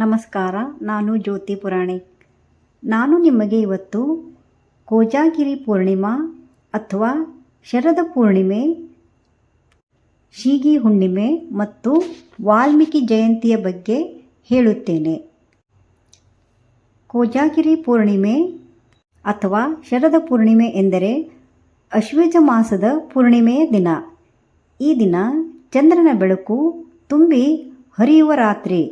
ನಮಸ್ಕಾರ, ನಾನು ಜ್ಯೋತಿ ಪುರಾಣಿಕ್ ನಾನು ನಿಮಗೆ ಇವತ್ತು ಕೋಜಾಗಿರಿ ಪೂರ್ಣಿಮಾ ಅಥವಾ ಶರದ ಪೂರ್ಣಿಮೆ ಶೀಗಿ ಹುಣ್ಣಿಮೆ ಮತ್ತು ವಾಲ್ಮೀಕಿ ಜಯಂತಿಯ ಬಗ್ಗೆ ಹೇಳುತ್ತೇನೆ. ಕೋಜಾಗಿರಿ ಪೂರ್ಣಿಮೆ ಅಥವಾ ಶರದ ಪೂರ್ಣಿಮೆ ಎಂದರೆ ಅಶ್ವಜ ಮಾಸದ ಪೂರ್ಣಿಮೆಯ ದಿನ. ಈ ದಿನ ಚಂದ್ರನ ಬೆಳಕು ತುಂಬಿ ಹರಿಯುವ ರಾತ್ರಿ.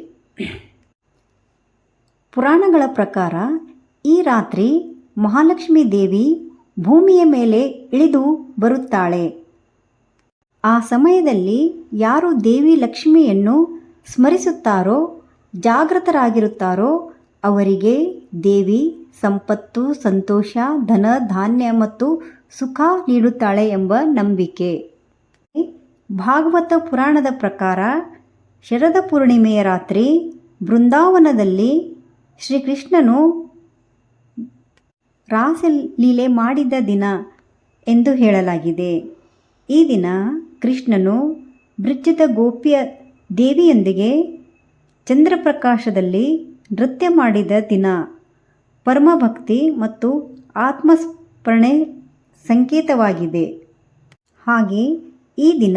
ಪುರಾಣಗಳ ಪ್ರಕಾರ ಈ ರಾತ್ರಿ ಮಹಾಲಕ್ಷ್ಮೀ ದೇವಿ ಭೂಮಿಯ ಮೇಲೆ ಇಳಿದು ಬರುತ್ತಾಳೆ. ಆ ಸಮಯದಲ್ಲಿ ಯಾರು ದೇವಿ ಲಕ್ಷ್ಮಿಯನ್ನು ಸ್ಮರಿಸುತ್ತಾರೋ, ಜಾಗೃತರಾಗಿರುತ್ತಾರೋ, ಅವರಿಗೆ ದೇವಿ ಸಂಪತ್ತು, ಸಂತೋಷ, ಧನ, ಧಾನ್ಯ ಮತ್ತು ಸುಖ ನೀಡುತ್ತಾಳೆ ಎಂಬ ನಂಬಿಕೆ. ಭಾಗವತ ಪುರಾಣದ ಪ್ರಕಾರ ಶರದ ಪೂರ್ಣಿಮೆಯ ರಾತ್ರಿ ಬೃಂದಾವನದಲ್ಲಿ ಶ್ರೀಕೃಷ್ಣನು ರಾಸಲೀಲೆ ಮಾಡಿದ ದಿನ ಎಂದು ಹೇಳಲಾಗಿದೆ. ಈ ದಿನ ಕೃಷ್ಣನು ಬೃಜ್ಜದ ಗೋಪಿಯ ದೇವಿಯೊಂದಿಗೆ ಚಂದ್ರಪ್ರಕಾಶದಲ್ಲಿ ನೃತ್ಯ ಮಾಡಿದ ದಿನ. ಪರಮಭಕ್ತಿ ಮತ್ತು ಆತ್ಮಸ್ಮರಣೆ ಸಂಕೇತವಾಗಿದೆ. ಹಾಗೆ ಈ ದಿನ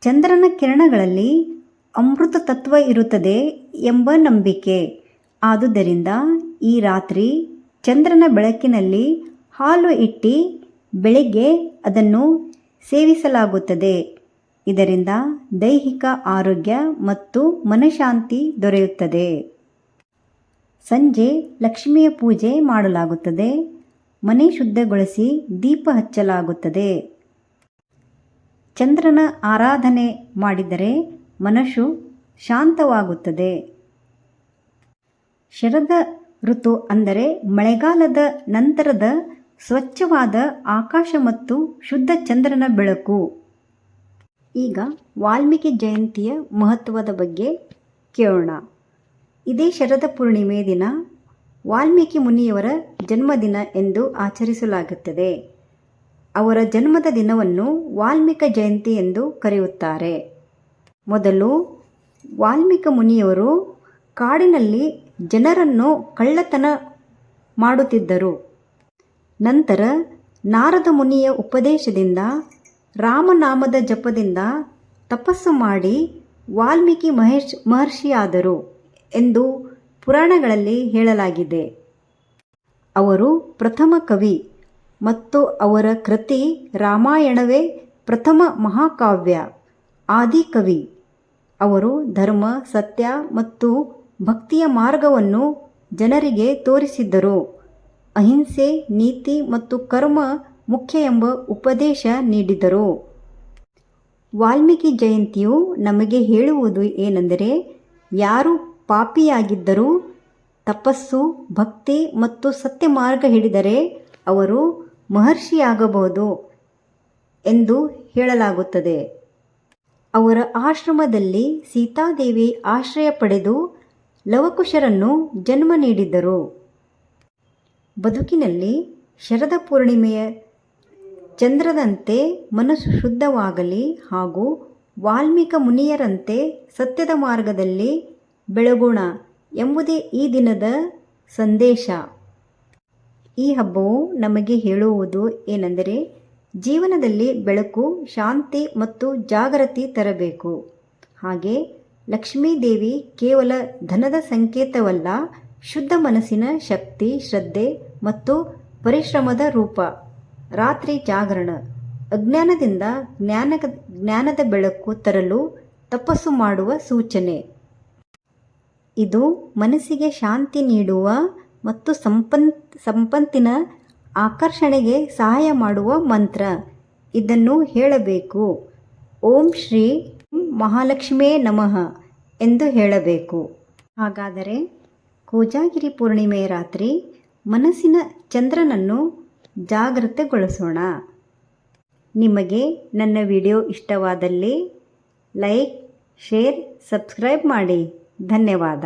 ಚಂದ್ರನ ಕಿರಣಗಳಲ್ಲಿ ಅಮೃತ ತತ್ವ ಇರುತ್ತದೆ ಎಂಬ ನಂಬಿಕೆ. ಆದುದರಿಂದ ಈ ರಾತ್ರಿ ಚಂದ್ರನ ಬೆಳಕಿನಲ್ಲಿ ಹಾಲು ಇಟ್ಟು ಬೆಳಿಗ್ಗೆ ಅದನ್ನು ಸೇವಿಸಲಾಗುತ್ತದೆ. ಇದರಿಂದ ದೈಹಿಕ ಆರೋಗ್ಯ ಮತ್ತು ಮನಃಶಾಂತಿ ದೊರೆಯುತ್ತದೆ. ಸಂಜೆ ಲಕ್ಷ್ಮಿಯ ಪೂಜೆ ಮಾಡಲಾಗುತ್ತದೆ. ಮನೆ ಶುದ್ಧಗೊಳಿಸಿ ದೀಪ ಹಚ್ಚಲಾಗುತ್ತದೆ. ಚಂದ್ರನ ಆರಾಧನೆ ಮಾಡಿದರೆ ಮನಸ್ಸು ಶಾಂತವಾಗುತ್ತದೆ. ಶರದ ಋತು ಅಂದರೆ ಮಳೆಗಾಲದ ನಂತರದ ಸ್ವಚ್ಛವಾದ ಆಕಾಶ ಮತ್ತು ಶುದ್ಧ ಚಂದ್ರನ ಬೆಳಕು. ಈಗ ವಾಲ್ಮೀಕಿ ಜಯಂತಿಯ ಮಹತ್ವದ ಬಗ್ಗೆ ಕೇಳೋಣ. ಇದೇ ಶರದ ಪೂರ್ಣಿಮೆ ದಿನ ವಾಲ್ಮೀಕಿ ಮುನಿಯವರ ಜನ್ಮದಿನ ಎಂದು ಆಚರಿಸಲಾಗುತ್ತದೆ. ಅವರ ಜನ್ಮದ ದಿನವನ್ನು ವಾಲ್ಮೀಕ ಜಯಂತಿ ಎಂದು ಕರೆಯುತ್ತಾರೆ. ಮೊದಲು ವಾಲ್ಮೀಕ ಮುನಿಯವರು ಕಾಡಿನಲ್ಲಿ ಜನರನ್ನು ಕಳ್ಳತನ ಮಾಡುತ್ತಿದ್ದರು. ನಂತರ ನಾರದ ಮುನಿಯ ಉಪದೇಶದಿಂದ ರಾಮನಾಮದ ಜಪದಿಂದ ತಪಸ್ಸು ಮಾಡಿ ವಾಲ್ಮೀಕಿ ಮಹೇಶ್ ಮಹರ್ಷಿಯಾದರು ಎಂದು ಪುರಾಣಗಳಲ್ಲಿ ಹೇಳಲಾಗಿದೆ. ಅವರು ಪ್ರಥಮ ಕವಿ ಮತ್ತು ಅವರ ಕೃತಿ ರಾಮಾಯಣವೇ ಪ್ರಥಮ ಮಹಾಕಾವ್ಯ, ಆದಿಕವಿ. ಅವರು ಧರ್ಮ, ಸತ್ಯ ಮತ್ತು ಭಕ್ತಿಯ ಮಾರ್ಗವನ್ನು ಜನರಿಗೆ ತೋರಿಸಿದ್ದರು. ಅಹಿಂಸೆ, ನೀತಿ ಮತ್ತು ಕರ್ಮ ಮುಖ್ಯ ಎಂಬ ಉಪದೇಶ ನೀಡಿದರು. ವಾಲ್ಮೀಕಿ ಜಯಂತಿಯು ನಮಗೆ ಹೇಳುವುದು ಏನೆಂದರೆ, ಯಾರು ಪಾಪಿಯಾಗಿದ್ದರೂ ತಪಸ್ಸು, ಭಕ್ತಿ ಮತ್ತು ಸತ್ಯ ಮಾರ್ಗ ಹಿಡಿದರೆ ಅವರು ಮಹರ್ಷಿಯಾಗಬಹುದು ಎಂದು ಹೇಳಲಾಗುತ್ತದೆ. ಅವರ ಆಶ್ರಮದಲ್ಲಿ ಸೀತಾದೇವಿ ಆಶ್ರಯ ಪಡೆದು ಲವಕುಶರನ್ನು ಜನ್ಮ ನೀಡಿದ್ದರು. ಬದುಕಿನಲ್ಲಿ ಶರದ ಪೂರ್ಣಿಮೆಯ ಚಂದ್ರದಂತೆ ಮನಸ್ಸು ಶುದ್ಧವಾಗಲಿ ಹಾಗೂ ವಾಲ್ಮೀಕ ಮುನಿಯರಂತೆ ಸತ್ಯದ ಮಾರ್ಗದಲ್ಲಿ ಬೆಳಗೋಣ ಎಂಬುದೇ ಈ ದಿನದ ಸಂದೇಶ. ಈ ಹಬ್ಬವು ನಮಗೆ ಹೇಳುವುದು ಏನೆಂದರೆ ಜೀವನದಲ್ಲಿ ಬೆಳಕು ಶಾಂತಿ ಮತ್ತು ಜಾಗೃತಿ ತರಬೇಕು. ಹಾಗೆ ಲಕ್ಷ್ಮೀದೇವಿ ಕೇವಲ ಧನದ ಸಂಕೇತವಲ್ಲ, ಶುದ್ಧ ಮನಸ್ಸಿನ ಶಕ್ತಿ, ಶ್ರದ್ಧೆ ಮತ್ತು ಪರಿಶ್ರಮದ ರೂಪ. ರಾತ್ರಿ ಜಾಗರಣ. ಅಜ್ಞಾನದಿಂದ ಜ್ಞಾನ ಜ್ಞಾನದ ಬೆಳಕು ತರಲು ತಪಸ್ಸು ಮಾಡುವ ಸೂಚನೆ. ಇದು ಮನಸ್ಸಿಗೆ ಶಾಂತಿ ನೀಡುವ ಮತ್ತು ಸಂಪನ್, ಸಂಪತ್ತಿನ ಆಕರ್ಷಣೆಗೆ ಸಹಾಯ ಮಾಡುವ ಮಂತ್ರ. ಇದನ್ನು ಹೇಳಬೇಕು. ಓಂ ಶ್ರೀ ಮಹಾಲಕ್ಷ್ಮೇ ನಮಃ. ಎಂದು ಹೇಳಬೇಕು. ಹಾಗಾದರೆ ಕೋಜಾಗಿರಿ ಪೂರ್ಣಿಮೆಯ ರಾತ್ರಿ ಮನಸ್ಸಿನ ಚಂದ್ರನನ್ನು ಜಾಗೃತಗೊಳಿಸೋಣ. ನಿಮಗೆ ನನ್ನ ವಿಡಿಯೋ ಇಷ್ಟವಾದಲ್ಲಿ ಲೈಕ್, ಶೇರ್, ಸಬ್ಸ್ಕ್ರೈಬ್ ಮಾಡಿ. ಧನ್ಯವಾದ.